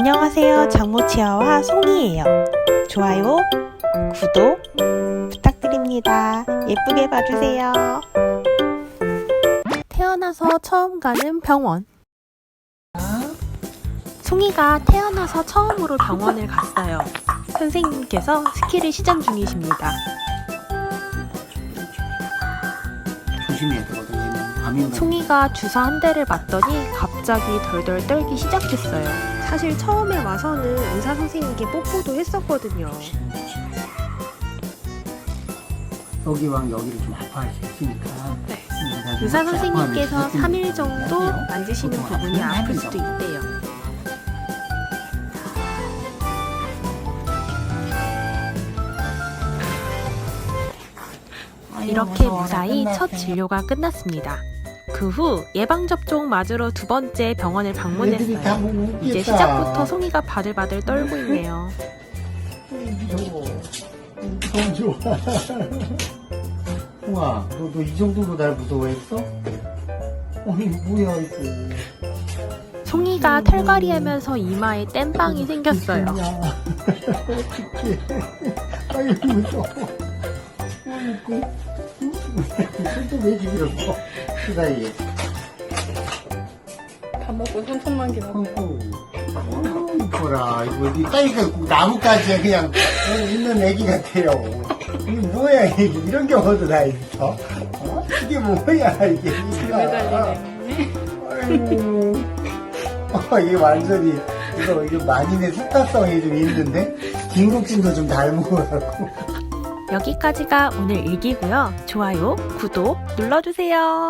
안녕하세요. 장모치아와 송이에요. 좋아요, 구독 부탁드립니다. 예쁘게 봐주세요. 태어나서 처음 가는 병원. 송이가 태어나서 처음으로 병원을 갔어요. 선생님께서 스키를 시전 중이십니다. 조심해야 되거든 송이가 주사 한 대를 맞더니 갑자기 덜덜 떨기 시작했어요. 사실 처음에 와서는 의사 선생님께 뽀뽀도 했었거든요. 여기랑 여기를 좀 아파할 수 있으니까 네. 음, 의사 선생님께서 아파하면 3일 정도. 만지시는 부분이 아플 한 수도. 있대요. 이렇게. 무사히 첫. 진료가 끝났습니다. 그 후 예방접종 맞으러 두 번째 병원을 애들이 다 방문했어요. 보고 웃겠다. 이제 시작부터 송이가 바들바들 떨고 있네요. 무서워 너무 좋아 홍아 너너 이 정도로 날 무서워했어? 아니 뭐야 이거 송이가 털갈이 하면서 이마에 땜빵이 생겼어요. 어떡해 아유 무서워 아이고 손도 왜 죽였어 그 사이에 밥 먹고 손톱만 기다려. 아이고 아유 이뻐라 이거 어디 따니까 나뭇가지에 그냥. 어, 있는 애기 같아요. 이게 뭐야 이게? 이런 경우도 다 있어. 어? 이게 뭐야 이게? 매달리네. 아이고. 어, 이게 완전히 이거 이거 만인의 스타성이 좀 있는데? 김국진도 좀 닮은 것 같고 여기까지가 오늘 일기고요. 좋아요, 구독 눌러주세요.